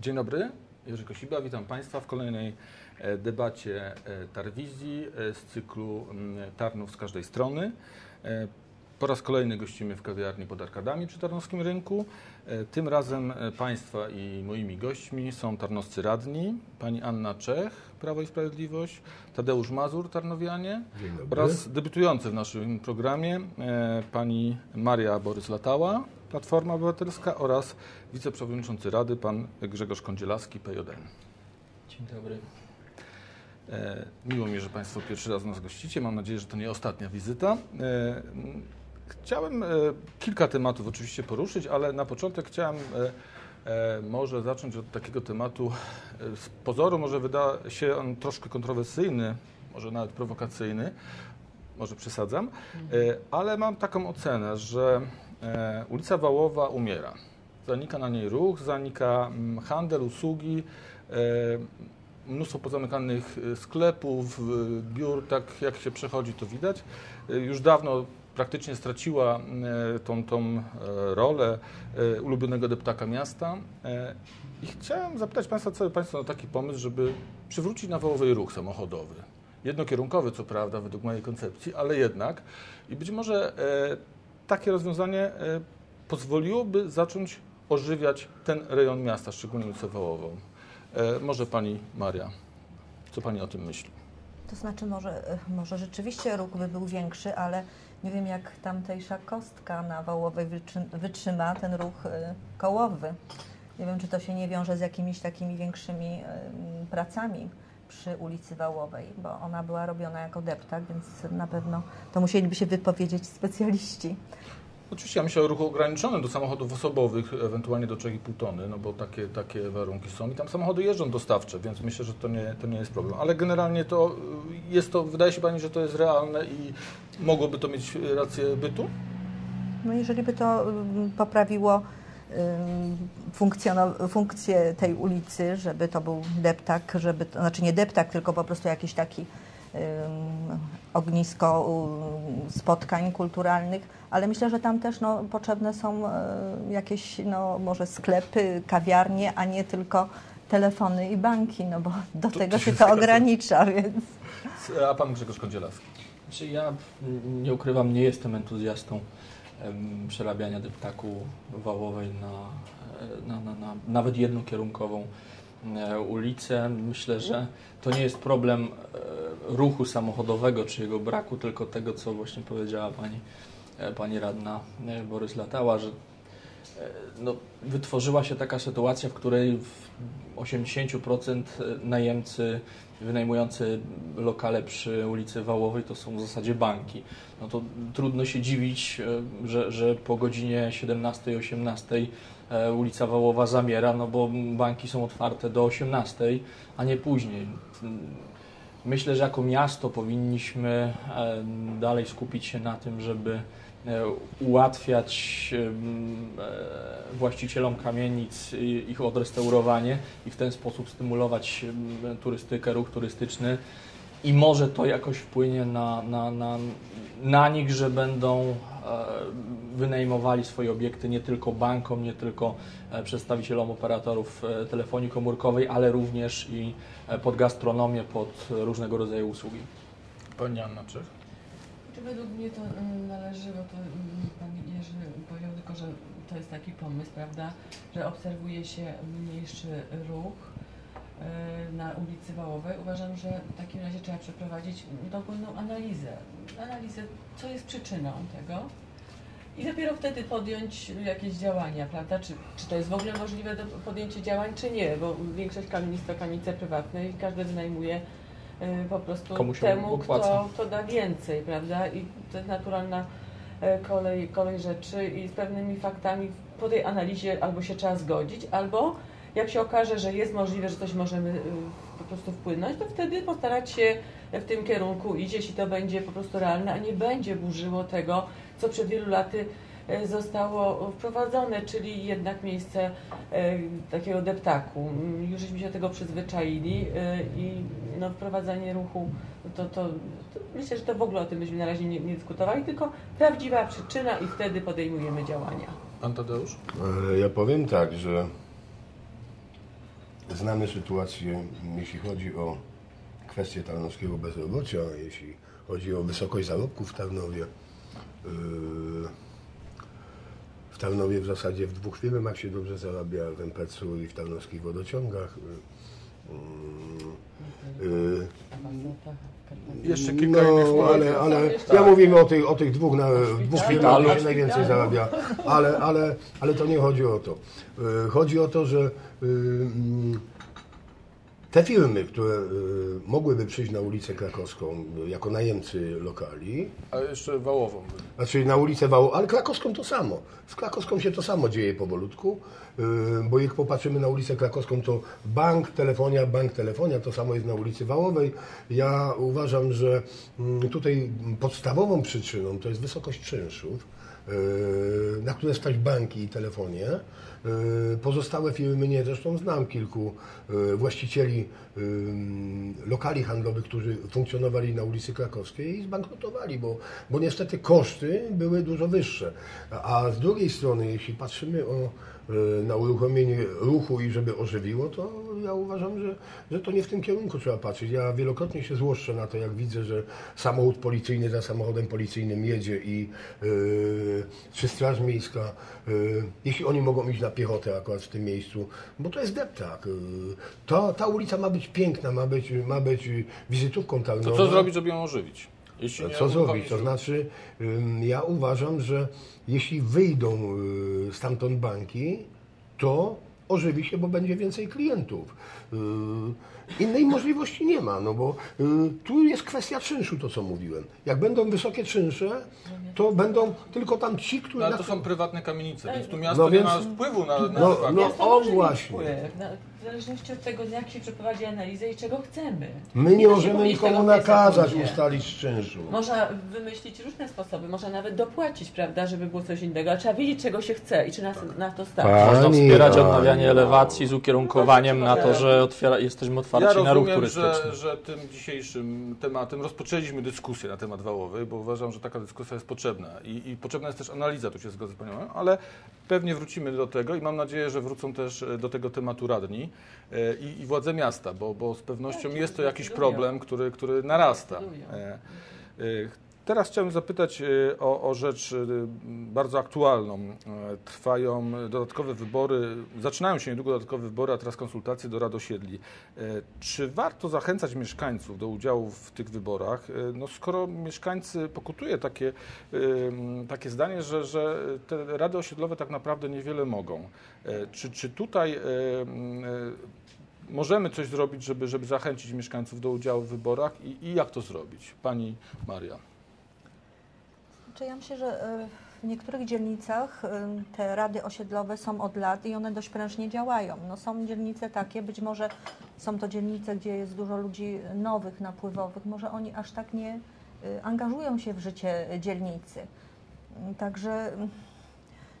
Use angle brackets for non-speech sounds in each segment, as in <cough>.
Dzień dobry, Jerzy Kosiba, witam Państwa w kolejnej e, debacie e, Tarwizji e, z cyklu mm, Tarnów z każdej strony. Po raz kolejny gościmy w kawiarni pod Arkadami przy Tarnowskim Rynku. Tym razem Państwa i moimi gośćmi są tarnowscy radni, pani Anna Czech, Prawo i Sprawiedliwość, Tadeusz Mazur, Tarnowianie oraz debiutujący w naszym programie pani Maria Borys-Latała, Platforma Obywatelska oraz wiceprzewodniczący Rady pan Grzegorz Kądzielaski, PJN. Dzień dobry. E, Miło mi, że Państwo pierwszy raz nas gościcie. Mam nadzieję, że to nie ostatnia wizyta. E, Chciałem e, kilka tematów oczywiście poruszyć, ale na początek chciałem może zacząć od takiego tematu. Z pozoru może wyda się on troszkę kontrowersyjny, może nawet prowokacyjny, może przesadzam, ale mam taką ocenę, że e, ulica Wałowa umiera. Zanika na niej ruch, zanika mm, handel, usługi, e, mnóstwo pozamykanych e, sklepów, e, biur, tak jak się przechodzi to widać. E, Już dawno praktycznie straciła e, tą, tą rolę ulubionego deptaka miasta. I chciałem zapytać Państwa, co Państwo na taki pomysł, żeby przywrócić na Wałowej ruch samochodowy. Jednokierunkowy, co prawda, według mojej koncepcji, ale jednak. I być może takie rozwiązanie e, pozwoliłoby zacząć ożywiać ten rejon miasta, szczególnie ulicę Wałową. E, może Pani Maria, co Pani o tym myśli? To znaczy może, e, może rzeczywiście ruch by był większy, ale nie wiem jak tamtejsza kostka na wyczyn- wytrzyma ten ruch kołowy. Nie wiem, czy to się nie wiąże z jakimiś takimi większymi pracami przy ulicy Wałowej, bo ona była robiona jako deptak, więc na pewno to musieliby się wypowiedzieć specjaliści. Oczywiście ja myślę o ruchu ograniczonym do samochodów osobowych, ewentualnie do 3,5 tony, no bo takie, takie warunki są i tam samochody jeżdżą dostawcze, więc myślę, że to nie, to nie jest problem. Ale generalnie to y, jest to, wydaje się Pani, że to jest realne i mogłoby to mieć rację bytu? No jeżeli by to ym, poprawiło funkcję tej ulicy, żeby to był deptak, żeby to, znaczy nie deptak, tylko po prostu jakiś taki ym, ognisko spotkań kulturalnych, ale myślę, że tam też no, potrzebne są y, jakieś no, może sklepy, kawiarnie, a nie tylko telefony i banki, no bo do To- tego się to ogranicza, więc... A Pan Grzegorz Kądzielaski? Znaczy ja mm, nie ukrywam, nie jestem entuzjastą przerabiania deptaku wałowej na, na, na, na nawet jednokierunkową e, ulicę. Myślę, że to nie jest problem e, ruchu samochodowego czy jego braku, tylko tego, co właśnie powiedziała pani, e, pani radna Borys Latała, że no, wytworzyła się taka sytuacja, w której w 80% najemcy wynajmujący lokale przy ulicy Wałowej to są w zasadzie banki. No to trudno się dziwić, e, że, że po godzinie 17-18 e, ulica Wałowa zamiera, no bo banki są otwarte do 18, a nie później. Myślę, że jako miasto powinniśmy e, dalej skupić się na tym, żeby e, ułatwiać em, e, właścicielom kamienic ich odrestaurowanie i w ten sposób stymulować turystykę, ruch turystyczny i może to jakoś wpłynie na, na, na, na nich, że będą e, wynajmowali swoje obiekty nie tylko bankom, nie tylko e, przedstawicielom operatorów e, telefonii komórkowej, ale również i e, pod gastronomię, pod różnego rodzaju usługi. Pani Anna Czech? Według mnie to mm, należy, bo to mm, Pan Jerzy powiedział tylko, że to jest taki pomysł, prawda, że obserwuje się mniejszy ruch e, na ulicy Wałowej. Uważam, że w takim razie trzeba przeprowadzić dogłębną analizę. Analizę, co jest przyczyną tego i dopiero wtedy podjąć jakieś działania, prawda? Czy, czy to jest w ogóle możliwe do podjęcia działań, czy nie, bo większość kamienic to kamienice prywatne i każdy wynajmuje po prostu Komu się temu, kto, kto da więcej, prawda? I to jest naturalna e, kolej, kolej rzeczy i z pewnymi faktami po tej analizie albo się trzeba zgodzić, albo jak się okaże, że jest możliwe, że coś możemy y, po prostu wpłynąć, to wtedy postarać się w tym kierunku iść, jeśli to będzie po prostu realne, a nie będzie burzyło tego, co przed wielu laty zostało wprowadzone, czyli jednak miejsce e, takiego deptaku. Mm, Już żeśmy się do tego przyzwyczaili e, i no, wprowadzanie ruchu, to, to, to myślę, że to w ogóle o tym byśmy na razie nie, nie dyskutowali, tylko prawdziwa przyczyna i wtedy podejmujemy działania. Pan Tadeusz? E, Ja powiem tak, że znamy sytuację, jeśli chodzi o kwestię tarnowskiego bezrobocia, jeśli chodzi o wysokość zarobków w Tarnowie. Yy, W Tarnowie w zasadzie w dwóch firmach się dobrze zarabia, w MPC-u i w tarnowskich wodociągach. Yy, yy, Jeszcze kilka innych no, ale, ale ja mówimy o tych, o tych dwóch, na, dwóch firmach, gdzie się najwięcej zarabia, ale, ale, ale to nie chodzi o to. Y, Chodzi o to, że y, mm, te firmy, które y, mogłyby przyjść na ulicę Krakowską y, jako najemcy lokali, A jeszcze Wałową. znaczy na ulicę Wałą, ale Krakowską to samo. Z Krakowską się to samo dzieje powolutku, yy, bo jak popatrzymy na ulicę Krakowską, to bank, telefonia, bank, telefonia, to samo jest na ulicy Wałowej. Ja uważam, że mm, tutaj podstawową przyczyną to jest wysokość czynszów, na które stać banki i telefonie. Yy, Pozostałe firmy nie, zresztą znam kilku yy, właścicieli lokali handlowych, którzy funkcjonowali na ulicy Krakowskiej i zbankrutowali, bo, bo niestety koszty były dużo wyższe. A z drugiej strony, jeśli patrzymy o, na uruchomienie ruchu i żeby ożywiło, to ja uważam, że, że to nie w tym kierunku trzeba patrzeć. Ja wielokrotnie się złoszczę na to, jak widzę, że samochód policyjny za samochodem policyjnym jedzie i yy, czy Straż Miejska, yy, jeśli oni mogą iść na piechotę akurat w tym miejscu, bo to jest deptak. Yy, to, ta ulica ma być piękna, ma być, ma być wizytówką To tarnową. co zrobić, żeby ją ożywić? Jeśli nie Co zrobić? uruchomić- To znaczy, ja uważam, że jeśli wyjdą y, stamtąd banki, to ożywi się, bo będzie więcej klientów. Y, Innej możliwości nie ma, no bo y, tu jest kwestia czynszu, to co mówiłem. Jak będą wysokie czynsze, to będą tylko tam ci, którzy... No, ale na to są prywatne kamienice, więc tu miasto No nie więc- ma wpływu na, na no- no, o właśnie. W zależności od tego, jak się przeprowadzi analizę i czego chcemy. My nie się możemy nikomu nakazać ustalić czynszu. Można wymyślić różne sposoby, można nawet dopłacić, prawda, żeby było coś innego, ale trzeba wiedzieć, czego się chce i czy nas na to stać. Tak. Można Pani, wspierać pani. odnawianie elewacji z ukierunkowaniem na to, że otwiera, jesteśmy otwarci Ja na ruch rozumiem, że, turystyczny. że tym dzisiejszym tematem rozpoczęliśmy dyskusję na temat Wałowej, bo uważam, że taka dyskusja jest potrzebna i, i potrzebna jest też analiza, tu się zgodzę z Panią, ale pewnie wrócimy do tego i mam nadzieję, że wrócą też do tego tematu radni i, i władze miasta, bo, bo z pewnością jest to jakiś problem, który, który narasta. Teraz chciałem zapytać e, o, o rzecz e, bardzo aktualną. E, Trwają dodatkowe wybory, zaczynają się niedługo dodatkowe wybory, a teraz konsultacje do rad osiedli. Czy warto zachęcać mieszkańców do udziału w tych wyborach? No skoro mieszkańcy pokutuje takie, takie zdanie, że, że te rady osiedlowe tak naprawdę niewiele mogą. Czy, czy tutaj em, możemy coś zrobić, żeby, żeby zachęcić mieszkańców do udziału w wyborach i, i jak to zrobić? Pani Maria. Czy ja myślę, że e, w niektórych dzielnicach e, te rady osiedlowe są od lat i one dość prężnie działają. No są dzielnice takie, być może są to dzielnice, gdzie jest dużo ludzi nowych, napływowych, może oni aż tak nie e, angażują się w życie dzielnicy. Także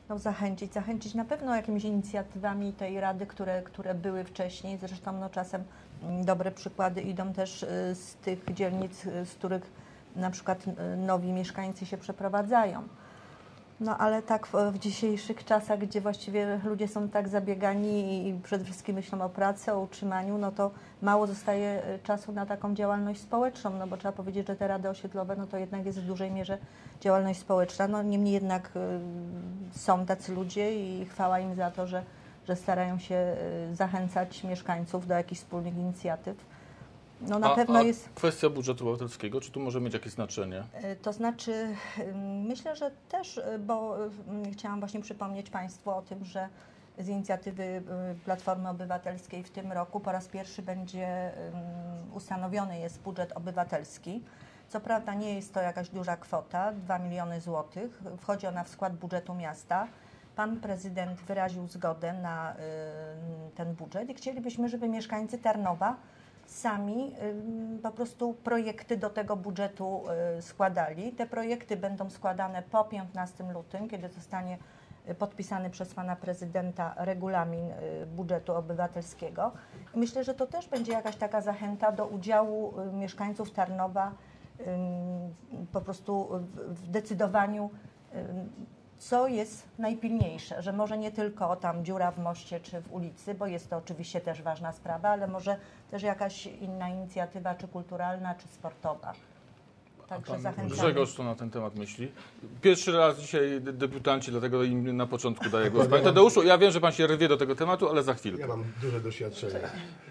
no, zachęcić, zachęcić na pewno jakimiś inicjatywami tej rady, które, które były wcześniej. Zresztą no, czasem mm, dobre przykłady idą też z tych dzielnic, z których na przykład y, nowi mieszkańcy się przeprowadzają. No ale tak w, w dzisiejszych czasach, gdzie właściwie ludzie są tak zabiegani i przede wszystkim myślą o pracy, o utrzymaniu, no to mało zostaje y, czasu na taką działalność społeczną, no bo trzeba powiedzieć, że te rady osiedlowe, no to jednak jest w dużej mierze działalność społeczna. No niemniej jednak y, są tacy ludzie i chwała im za to, że, że starają się y, zachęcać mieszkańców do jakichś wspólnych inicjatyw. No na a, pewno a jest kwestia budżetu obywatelskiego, czy tu może mieć jakieś znaczenie? E, To znaczy, myślę, że też, y, bo chciałam właśnie przypomnieć Państwu o tym, że z inicjatywy y, Platformy Obywatelskiej w tym roku po raz pierwszy będzie ustanowiony jest budżet obywatelski. Co prawda nie jest to jakaś duża kwota, 2 miliony złotych. Wchodzi ona w skład budżetu miasta. Pan prezydent wyraził zgodę na ten budżet i chcielibyśmy, żeby mieszkańcy Tarnowa sami po prostu projekty do tego budżetu y, składali. Te projekty będą składane po 15 lutym, kiedy zostanie y, podpisany przez pana prezydenta regulamin y, budżetu obywatelskiego. Myślę, że to też będzie jakaś taka zachęta do udziału mieszkańców Tarnowa po prostu w, decydowaniu co jest najpilniejsze, że może nie tylko tam dziura w moście czy w ulicy, bo jest to oczywiście też ważna sprawa, ale może też jakaś inna inicjatywa, czy kulturalna, czy sportowa. Także Pan zachęcamy. Grzegorz co na ten temat myśli? Pierwszy raz dzisiaj de- debiutanci, dlatego im na początku daję głos. Panie Tadeuszu, ja wiem, że pan się rwie do tego tematu, ale za chwilkę. Ja mam duże doświadczenie.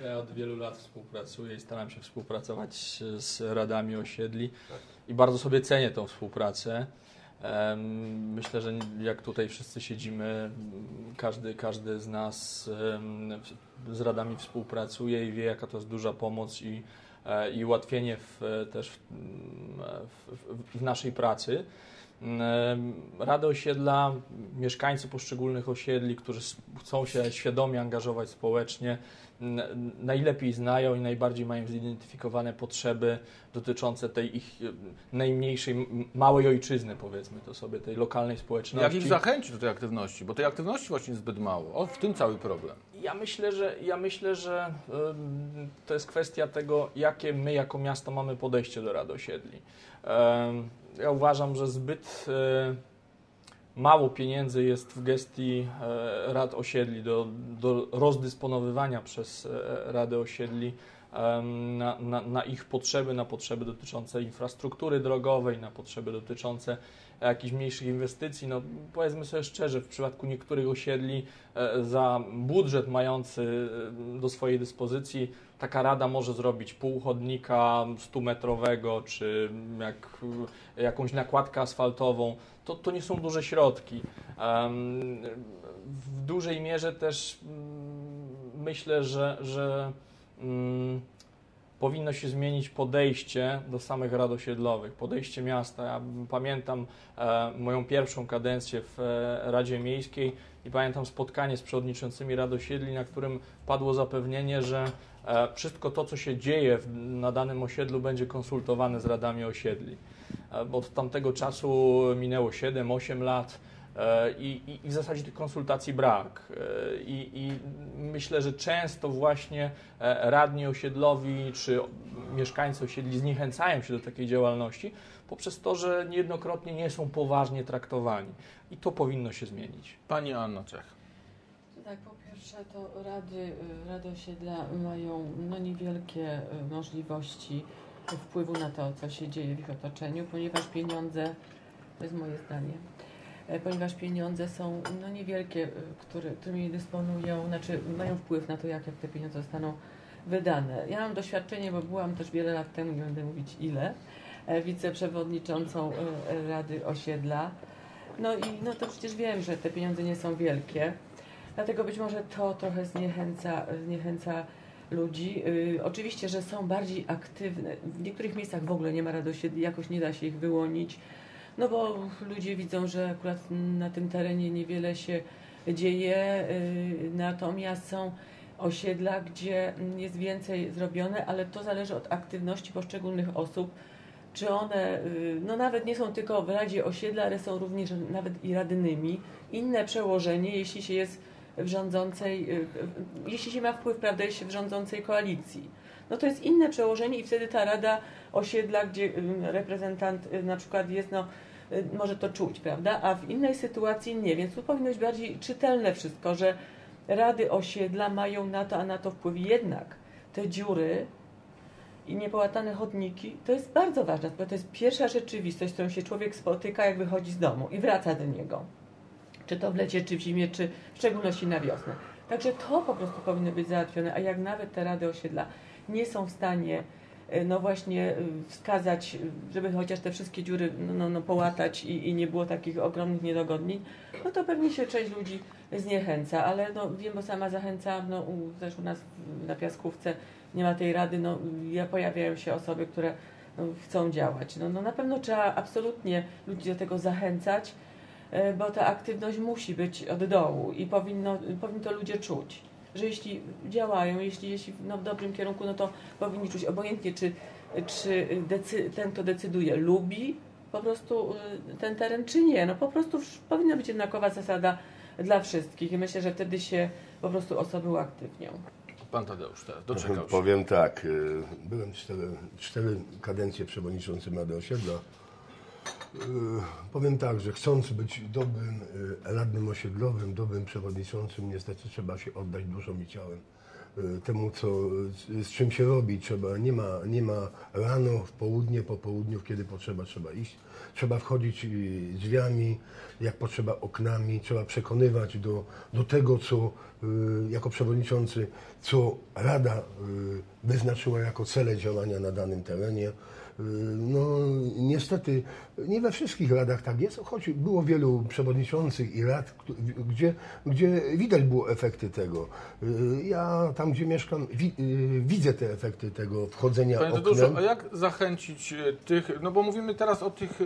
Ja od wielu lat współpracuję i staram się współpracować z radami osiedli i bardzo sobie cenię tą współpracę. Myślę, że jak tutaj wszyscy siedzimy, każdy, każdy z nas z radami współpracuje i wie, jaka to jest duża pomoc i, e, i ułatwienie w, też w, w, w, naszej pracy. Rady osiedla, mieszkańcy poszczególnych osiedli, którzy chcą się świadomie angażować społecznie, najlepiej znają i najbardziej mają zidentyfikowane potrzeby dotyczące tej ich e, najmniejszej, małej ojczyzny, powiedzmy to sobie, tej lokalnej Jak społeczności. ich zachęcić do tej aktywności? Bo tej aktywności właśnie jest zbyt mało. O, w tym cały problem. Ja myślę, że, ja myślę, że to jest kwestia tego, jakie my jako miasto mamy podejście do rad osiedli. Em, Ja uważam, że zbyt e, mało pieniędzy jest w gestii e, rad osiedli do, do rozdysponowywania przez e, rady osiedli na, na, na ich potrzeby, na potrzeby dotyczące infrastruktury drogowej, na potrzeby dotyczące jakichś mniejszych inwestycji. No, powiedzmy sobie szczerze, w przypadku niektórych osiedli e, za budżet mający do swojej dyspozycji taka rada może zrobić pół chodnika 100-metrowego, czy jak, jakąś nakładkę asfaltową. To, to nie są duże środki. W dużej mierze też mm, myślę, że, że mm, powinno się zmienić podejście do samych rad osiedlowych, podejście miasta. Ja pamiętam e, moją pierwszą kadencję w e, Radzie Miejskiej i pamiętam spotkanie z przewodniczącymi rad osiedli, na którym padło zapewnienie, że wszystko to, co się dzieje na danym osiedlu, będzie konsultowane z radami osiedli. E, bo od tamtego czasu minęło 7-8 lat. E, I, i, I w zasadzie tych konsultacji brak. E, I, I myślę, że często właśnie e, radni osiedlowi czy mieszkańcy osiedli zniechęcają się do takiej działalności poprzez to, że niejednokrotnie nie są poważnie traktowani. I to powinno się zmienić. Pani Anna Czech. Tak, po pierwsze to rady, y, rady osiedla mają no, niewielkie y, możliwości wpływu na to, co się dzieje w ich otoczeniu, ponieważ pieniądze, to jest moje zdanie, e, ponieważ pieniądze są no, niewielkie, y, które, którymi dysponują, znaczy mają wpływ na to, jak, jak te pieniądze zostaną wydane. Ja mam doświadczenie, bo byłam też wiele lat temu, nie będę mówić ile, e, wiceprzewodniczącą Rady Osiedla. No i no to przecież wiem, że te pieniądze nie są wielkie. Dlatego być może to trochę zniechęca, zniechęca ludzi. Yy, oczywiście, że są bardziej aktywne. W niektórych miejscach w ogóle nie ma radości, jakoś nie da się ich wyłonić. No bo ludzie widzą, że akurat na tym terenie niewiele się dzieje, yy, natomiast są osiedla, gdzie jest więcej zrobione, ale to zależy od aktywności poszczególnych osób. Czy one, yy, no nawet nie są tylko w Radzie Osiedla, ale są również nawet i radnymi. Inne przełożenie, jeśli się jest w rządzącej, y, jeśli się ma wpływ, prawda, jest się w rządzącej koalicji. No to jest inne przełożenie i wtedy ta rada osiedla, gdzie y, reprezentant y, na przykład jest, no może to czuć, prawda, a w innej sytuacji nie, więc tu powinno być bardziej czytelne wszystko, że rady osiedla mają na to, a na to wpływ. Jednak te dziury i niepołatane chodniki, to jest bardzo ważne, bo to jest pierwsza rzeczywistość, z którą się człowiek spotyka, jak wychodzi z domu i wraca do niego czy to w lecie, czy w zimie, czy w szczególności na wiosnę. Także to po prostu powinno być załatwione, a jak nawet te rady osiedla nie są w stanie e, no właśnie e, wskazać, e, żeby chociaż te wszystkie dziury no, no, no połatać i, i nie było takich ogromnych niedogodnień, no to pewnie się część ludzi zniechęca, ale no wiem, bo sama zachęcam, no u, też u nas na Piaskówce nie ma tej rady, no ja pojawiają się osoby, które no, chcą działać. No, no na pewno trzeba absolutnie ludzi do tego zachęcać, bo ta aktywność musi być od dołu i powinno, powinni to ludzie czuć. Że jeśli działają, jeśli, jeśli no, w dobrym kierunku, no to powinni czuć obojętnie, czy, czy decy, ten, kto decyduje, lubi po prostu y, ten teren, czy nie. No po prostu powinna być jednakowa zasada dla wszystkich i myślę, że wtedy się po prostu osoby uaktywnią. Pan Tadeusz teraz doczekał się. Powiem tak, y, byłem cztery, cztery kadencje przewodniczącym Rady Osiedla. Yy, Powiem tak, że chcąc być dobrym yy, radnym osiedlowym, dobrym przewodniczącym, niestety trzeba się oddać duszą i ciałem yy, temu, co, z czym się robi. Trzeba, nie, ma, nie ma rano, w południe, po południu, kiedy potrzeba, trzeba iść. Trzeba wchodzić drzwiami, jak potrzeba oknami, trzeba przekonywać do, do tego, co jako przewodniczący, co Rada wyznaczyła jako cele działania na danym terenie. Yy, No, niestety nie we wszystkich radach tak jest, choć było wielu przewodniczących i rad, gdzie, gdzie widać było efekty tego. Yy, Ja tam, gdzie mieszkam, wi, yy, widzę te efekty tego wchodzenia Panie oknem. A jak zachęcić tych, no bo mówimy teraz o tych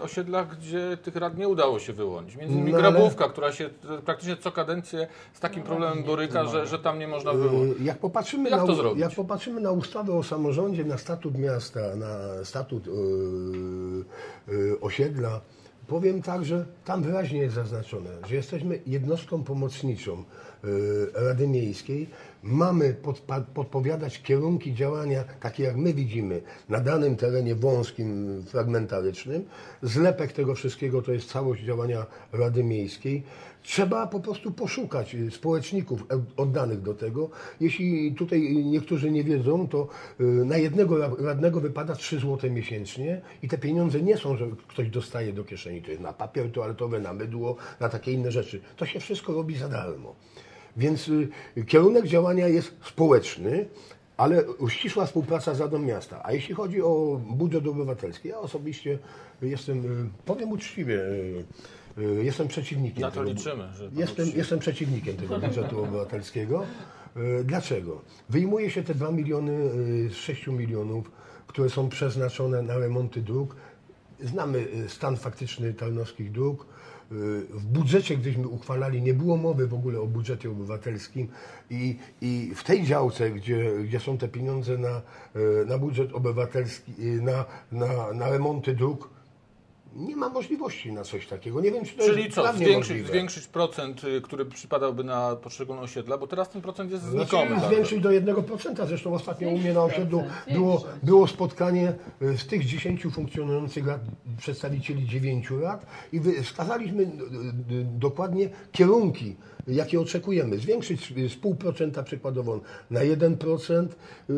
osiedlach, gdzie tych rad nie udało się wyłonić. Między innymi No ale- Grabówka, która się praktycznie co kadencję z takim problemem boryka, że, że tam nie można wyłonić. Jak popatrzymy, Jak na, to zrobić? jak popatrzymy na ustawę o samorządzie, na statut miasta, na statut yy, yy, osiedla, powiem tak, że tam wyraźnie jest zaznaczone, że jesteśmy jednostką pomocniczą yy, Rady Miejskiej. Mamy podpowiadać kierunki działania, takie jak my widzimy, na danym terenie wąskim, fragmentarycznym. Zlepek tego wszystkiego to jest całość działania Rady Miejskiej. Trzeba po prostu poszukać społeczników e- oddanych do tego. Jeśli tutaj niektórzy nie wiedzą, to y, na jednego ra- radnego wypada 3 zł miesięcznie i te pieniądze nie są, że ktoś dostaje do kieszeni. To jest na papier toaletowy, na mydło, na takie inne rzeczy. To się wszystko robi za darmo. Więc y, kierunek działania jest społeczny, ale ścisła współpraca z Radą Miasta. A jeśli chodzi o budżet obywatelski, ja osobiście jestem, y, powiem uczciwie, y, jestem przeciwnikiem. Na to tego liczymy, że Jestem, uczciwy. jestem przeciwnikiem tego budżetu <laughs> obywatelskiego. Dlaczego? Wyjmuje się te 2 miliony z 6 milionów, które są przeznaczone na remonty dróg. Znamy stan faktyczny tarnowskich dróg. W budżecie, gdyśmy uchwalali, nie było mowy w ogóle o budżecie obywatelskim i, i w tej działce, gdzie, gdzie są te pieniądze na, y, na budżet obywatelski, na, na, na remonty dróg, nie ma możliwości na coś takiego. Nie wiem, czy to Czyli jest co, zwiększyć, zwiększyć procent, y, który przypadałby na poszczególne osiedla, bo teraz ten procent jest Znaczy, znikomy. bardzo. zwiększyć do 1%. Zresztą ostatnio u mnie na osiedlu 10%, było, było spotkanie y, z tych 10 funkcjonujących rad, przedstawicieli 9 rad i wskazaliśmy y, dokładnie kierunki, jakie oczekujemy. Zwiększyć z pół procenta przykładowo na 1%, y,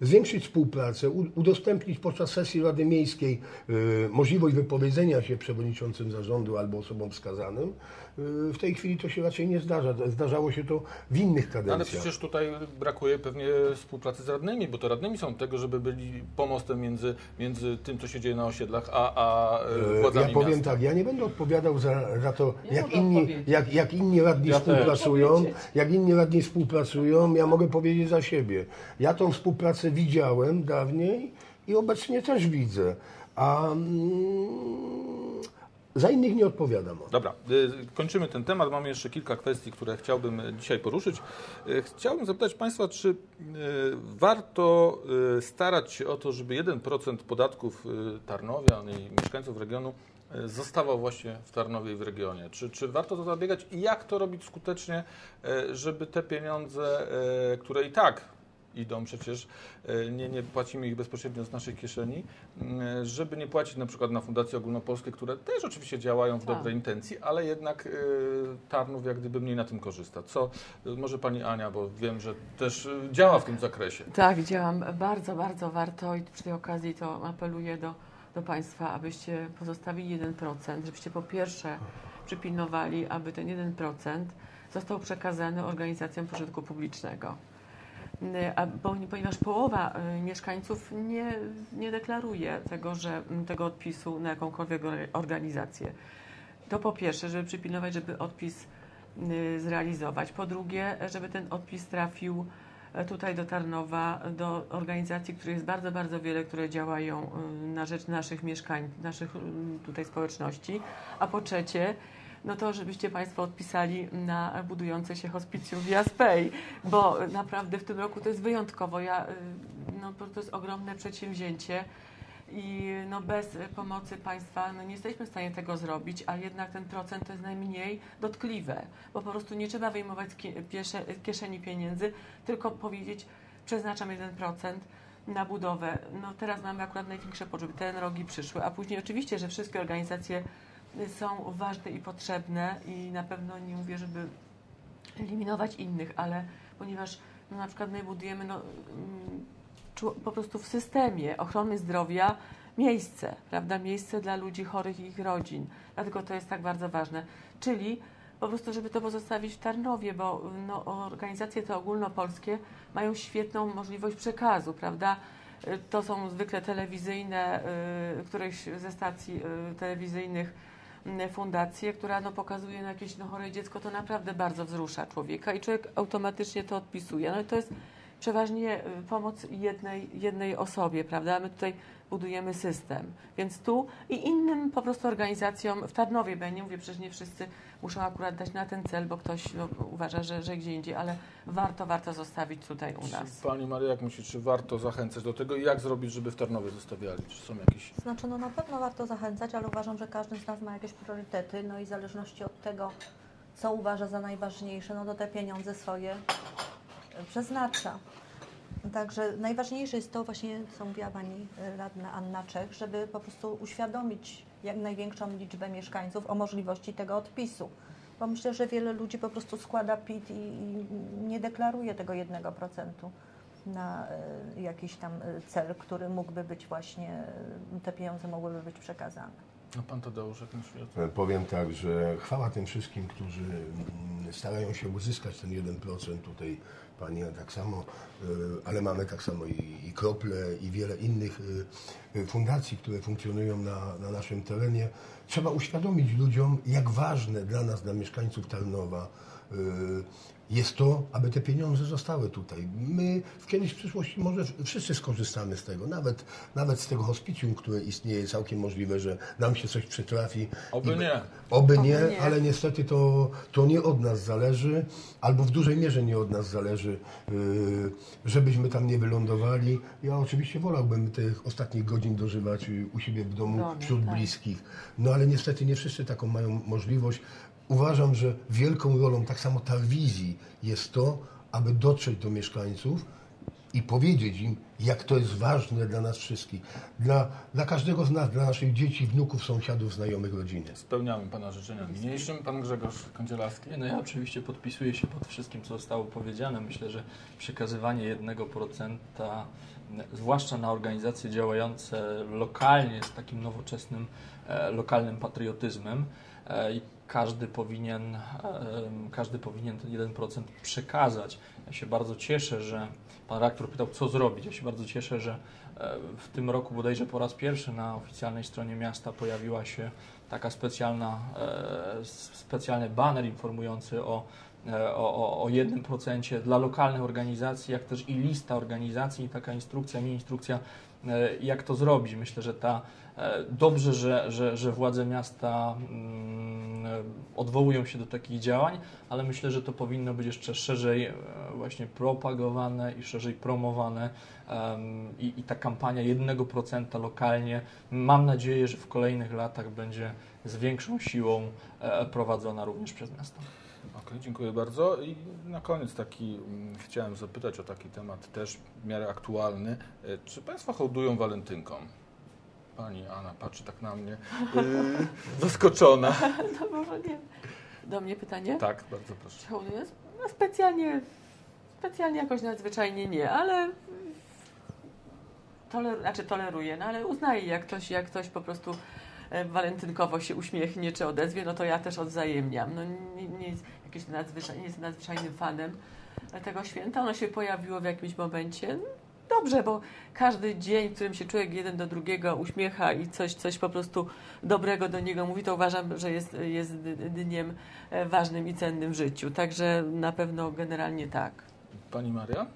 zwiększyć współpracę, udostępnić podczas sesji Rady Miejskiej y, możliwość wypowiedzenia się przewodniczącym zarządu albo osobom wskazanym. Y, W tej chwili to się raczej nie zdarza. Zdarzało się to w innych kadencjach. Ale przecież tutaj brakuje pewnie współpracy z radnymi, bo to radnymi są tego, żeby byli pomostem między, między tym, co się dzieje na osiedlach, a, a e, E, władzami Ja powiem miasta. tak, ja nie będę odpowiadał za, za to, Ja jak inni, jak, jak inni radni Ja współpracują. Jak inni radni współpracują, ja mogę powiedzieć za siebie. Ja tą współpracę widziałem dawniej i obecnie też widzę. A mm, za innych nie odpowiadam. Dobra, y, kończymy ten temat. Mamy jeszcze kilka kwestii, które chciałbym dzisiaj poruszyć. Y, Chciałbym zapytać Państwa, czy y, warto starać się o to, żeby 1% podatków y, Tarnowia i mieszkańców regionu zostawał właśnie w Tarnowie i w regionie? Czy, czy warto to zabiegać i jak to robić skutecznie, żeby te pieniądze, które i tak idą przecież, e, nie, nie płacimy ich bezpośrednio z naszej kieszeni, m, żeby nie płacić na przykład na Fundacje Ogólnopolskie, które też oczywiście działają w Tak. dobrej intencji, ale jednak e, Tarnów jak gdyby mniej na tym korzysta. Co e, może Pani Ania, bo wiem, że też działa w tym zakresie. Tak, działam. Bardzo, bardzo warto i przy tej okazji to apeluję do, do Państwa, abyście pozostawili 1%, żebyście po pierwsze przypilnowali, aby ten 1% został przekazany organizacjom pożytku publicznego. A, bo, ponieważ połowa y, mieszkańców nie, nie deklaruje tego, że, tego odpisu na jakąkolwiek or- organizację. To po pierwsze, żeby przypilnować, żeby odpis zrealizować. Po drugie, żeby ten odpis trafił e, tutaj do Tarnowa, do organizacji, których jest bardzo, bardzo wiele, które działają na rzecz naszych mieszkańców, naszych tutaj społeczności. A po trzecie, no to żebyście Państwo odpisali na budujące się hospicjum Via Spay, bo naprawdę w tym roku to jest wyjątkowo. Ja, y, no, to jest ogromne przedsięwzięcie i no, bez pomocy państwa no, nie jesteśmy w stanie tego zrobić, a jednak ten procent to jest najmniej dotkliwe, bo po prostu nie trzeba wyjmować z kieszeni pieniędzy, tylko powiedzieć przeznaczam 1%, na budowę. No teraz mamy akurat największe potrzeby, te rogi przyszły, a później oczywiście, że wszystkie organizacje są ważne i potrzebne i na pewno nie mówię, żeby eliminować innych, ale ponieważ no, na przykład my budujemy no, mm, po prostu w systemie ochrony zdrowia miejsce, prawda? Miejsce dla ludzi chorych i ich rodzin. Dlatego to jest tak bardzo ważne. Czyli po prostu, żeby to pozostawić w Tarnowie, bo no, organizacje te ogólnopolskie mają świetną możliwość przekazu, prawda? Y, To są zwykle telewizyjne, y, któreś ze stacji y, telewizyjnych y, fundacje, która no, pokazuje na jakieś no, chore dziecko, to naprawdę bardzo wzrusza człowieka i człowiek automatycznie to odpisuje. No i to jest przeważnie y, pomoc jednej, jednej osobie, prawda? My tutaj budujemy system. Więc tu i innym po prostu organizacjom w Tarnowie, bo ja nie mówię, przecież nie wszyscy muszą akurat dać na ten cel, bo ktoś no, uważa, że, że gdzie indziej, ale warto, warto zostawić tutaj u nas. Czy Pani Maria, jak myśli, czy warto zachęcać do tego i jak zrobić, żeby w Tarnowie zostawiali? Czy są jakieś... Znaczy, no na pewno warto zachęcać, ale uważam, że każdy z nas ma jakieś priorytety, no i w zależności od tego, co uważa za najważniejsze, no to te pieniądze swoje przeznacza. Także najważniejsze jest to właśnie, co mówiła Pani e, radna Anna Czech, żeby po prostu uświadomić jak największą liczbę mieszkańców o możliwości tego odpisu. Bo myślę, że wiele ludzi po prostu składa PIT i, nie deklaruje tego 1% na e, jakiś tam e, cel, który mógłby być właśnie, te pieniądze mogłyby być przekazane. A Pan Tadeusz, jak o tym? E, Powiem tak, że chwała tym wszystkim, którzy mm, starają się uzyskać ten 1%. Tutaj Pani tak samo, e, ale mamy tak samo i, i Krople i wiele innych e, fundacji, które funkcjonują na, na naszym terenie. Trzeba uświadomić ludziom, jak ważne dla nas, dla mieszkańców Tarnowa, jest to, aby te pieniądze zostały tutaj. My w kiedyś w przyszłości może wszyscy skorzystamy z tego, nawet, nawet z tego hospicjum, które istnieje, całkiem możliwe, że nam się coś przytrafi. Oby I- nie. Oby nie, Oby nie. ale niestety to, to nie od nas zależy, albo w dużej mierze nie od nas zależy, yy, żebyśmy tam nie wylądowali. Ja oczywiście wolałbym tych ostatnich godzin dożywać u siebie w domu, W domu, wśród tak. bliskich. No ale niestety nie wszyscy taką mają możliwość. Uważam, że wielką rolą tak samo telewizji jest to, aby dotrzeć do mieszkańców i powiedzieć im, jak to jest ważne dla nas wszystkich. Dla, dla każdego z nas, dla naszych dzieci, wnuków, sąsiadów, znajomych, rodziny. Spełniamy Pana życzenia niniejszym. Pan Grzegorz Kądzielarski. Nie, no ja oczywiście podpisuję się pod wszystkim, co zostało powiedziane. Myślę, że przekazywanie 1%, m, zwłaszcza na organizacje działające lokalnie z takim nowoczesnym, e, lokalnym patriotyzmem e, i każdy powinien, każdy powinien ten 1% przekazać. Ja się bardzo cieszę, że pan rektor pytał, co zrobić. Ja się bardzo cieszę, że e, w tym roku bodajże po raz pierwszy na oficjalnej stronie miasta pojawiła się taka specjalna, e, specjalny baner informujący o, e, o, o- o 1% dla lokalnych organizacji, jak też i lista organizacji, taka instrukcja, mini instrukcja, jak to zrobić. Myślę, że ta e, dobrze, że, że, że władze miasta mm, e, odwołują się do takich działań, ale myślę, że to powinno być jeszcze szerzej e, właśnie propagowane i szerzej promowane i, i ta kampania 1% lokalnie mam nadzieję, że w kolejnych latach będzie z większą siłą e, prowadzona również przez miasto. Okej, dziękuję bardzo. I na koniec taki mm, chciałem zapytać o taki temat też w miarę aktualny. E, Czy Państwo hołdują walentynkom? Pani Anna patrzy tak na mnie, yy, <laughs> zaskoczona. <laughs> No może nie. Do mnie pytanie? Tak, bardzo proszę. Czy? No specjalnie, specjalnie jakoś nadzwyczajnie nie, ale toler, znaczy toleruję, no ale uznaję, jak ktoś, jak ktoś po prostu e, walentynkowo się uśmiechnie czy odezwie, no to ja też odzajemniam. No nie, nie, jest jakieś nadzwyczaj, nie jestem nadzwyczajnym fanem tego święta. Ono się pojawiło w jakimś momencie. Dobrze, bo każdy dzień, w którym się człowiek jeden do drugiego uśmiecha i coś, coś po prostu dobrego do niego mówi, to uważam, że jest, jest dniem e, ważnym i cennym w życiu. Także na pewno generalnie tak. Pani Maria?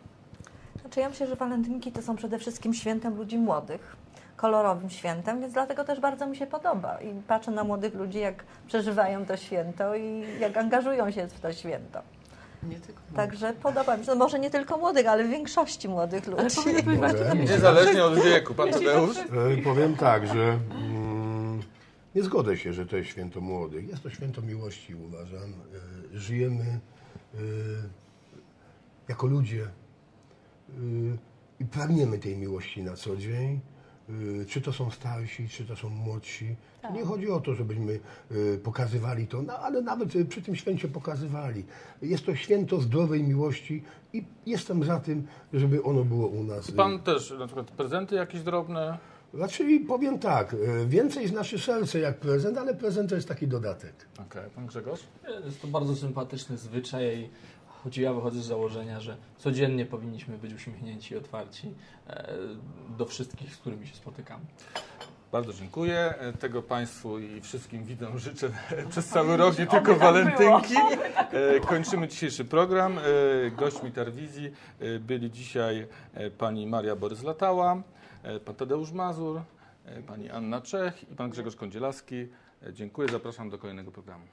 Znaczy ja myślę, że walentynki to są przede wszystkim świętem ludzi młodych, kolorowym świętem, więc dlatego też bardzo mi się podoba i patrzę na młodych ludzi, jak przeżywają to święto i jak angażują się w to święto. Nie tylko. Także podoba mi się, no może nie tylko młodych, ale w większości młodych ludzi. Niezależnie od wieku. Pan Tadeusz? E, Powiem tak, że mm, nie zgodzę się, że to jest święto młodych. Jest to święto miłości, uważam. E, Żyjemy e, jako ludzie. E, i pragniemy tej miłości na co dzień. Y, Czy to są starsi, czy to są młodsi. To Nie chodzi o to, żebyśmy y, pokazywali to, no, ale nawet y, przy tym święcie pokazywali. Jest to święto zdrowej miłości i jestem za tym, żeby ono było u nas. Pan też, na przykład prezenty jakieś drobne? Znaczy powiem tak, więcej znaczy serce jak prezent, ale prezent to jest taki dodatek. Okej, pan Grzegorz? Jest to bardzo sympatyczny zwyczaj. Choć ja wychodzę z założenia, że codziennie powinniśmy być uśmiechnięci i otwarci e, do wszystkich, z którymi się spotykamy. Bardzo dziękuję. E, Tego Państwu i wszystkim widzom życzę <laughs> przez cały rok, nie tylko walentynki. E, Kończymy dzisiejszy program. Gośćmi Tarwizji byli dzisiaj pani Maria Borys-Latała, pan Tadeusz Mazur, pani Anna Czech i pan Grzegorz Kądzielawski. E, Dziękuję, zapraszam do kolejnego programu.